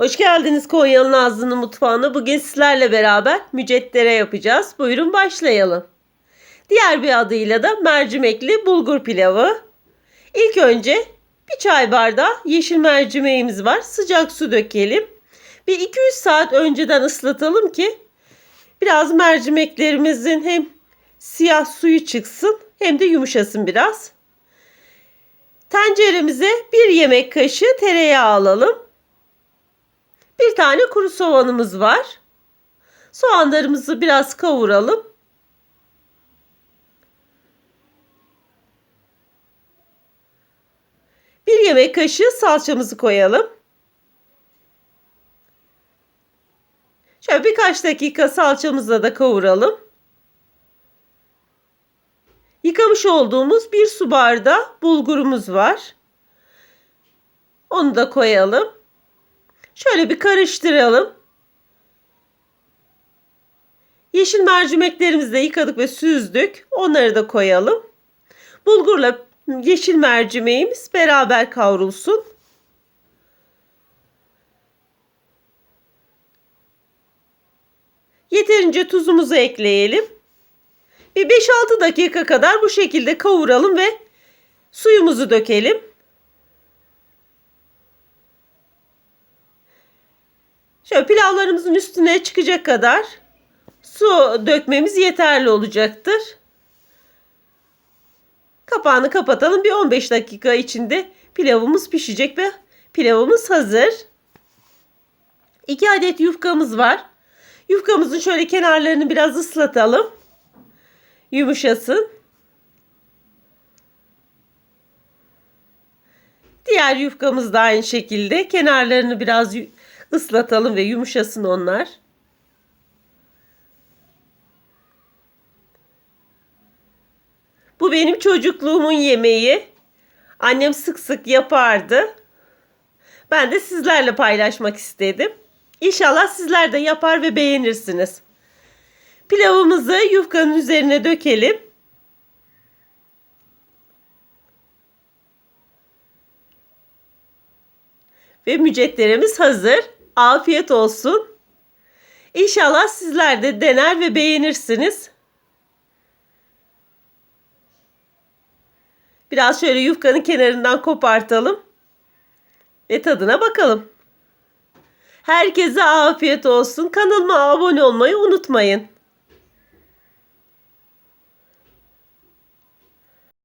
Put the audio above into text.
Hoş geldiniz Konya'nın Nazlı'nın mutfağına. Bugün sizlerle beraber mücettere yapacağız. Buyurun başlayalım. Diğer bir adıyla da mercimekli bulgur pilavı. İlk önce bir çay bardağı yeşil mercimeğimiz var. Sıcak su dökelim. Bir 2-3 saat önceden ıslatalım ki biraz mercimeklerimizin hem siyah suyu çıksın hem de yumuşasın biraz. Tenceremize bir yemek kaşığı tereyağı alalım. Bir tane kuru soğanımız var. Soğanlarımızı biraz kavuralım. Bir yemek kaşığı salçamızı koyalım. Şöyle birkaç dakika salçamızla da kavuralım. Yıkamış olduğumuz bir su bardağı bulgurumuz var. Onu da koyalım. Şöyle bir karıştıralım. Yeşil mercimeklerimizi de yıkadık ve süzdük. Onları da koyalım. Bulgurla yeşil mercimeğimiz beraber kavrulsun. Yeterince tuzumuzu ekleyelim. Bir 5-6 dakika kadar bu şekilde kavuralım ve suyumuzu dökelim. Şöyle pilavlarımızın üstüne çıkacak kadar su dökmemiz yeterli olacaktır. Kapağını kapatalım. Bir 15 dakika içinde pilavımız pişecek ve pilavımız hazır. 2 adet yufkamız var. Yufkamızın şöyle kenarlarını biraz ıslatalım. Yumuşasın. Diğer yufkamız da aynı şekilde kenarlarını biraz ıslatalım ve yumuşasın onlar. Bu benim çocukluğumun yemeği. Annem sık sık yapardı. Ben de sizlerle paylaşmak istedim. İnşallah sizler de yapar ve beğenirsiniz. Pilavımızı yufkanın üzerine dökelim. Ve mücetlerimiz hazır. Afiyet olsun. İnşallah sizler de dener ve beğenirsiniz. Biraz şöyle yufkanın kenarından kopartalım. Ve tadına bakalım. Herkese afiyet olsun. Kanalıma abone olmayı unutmayın.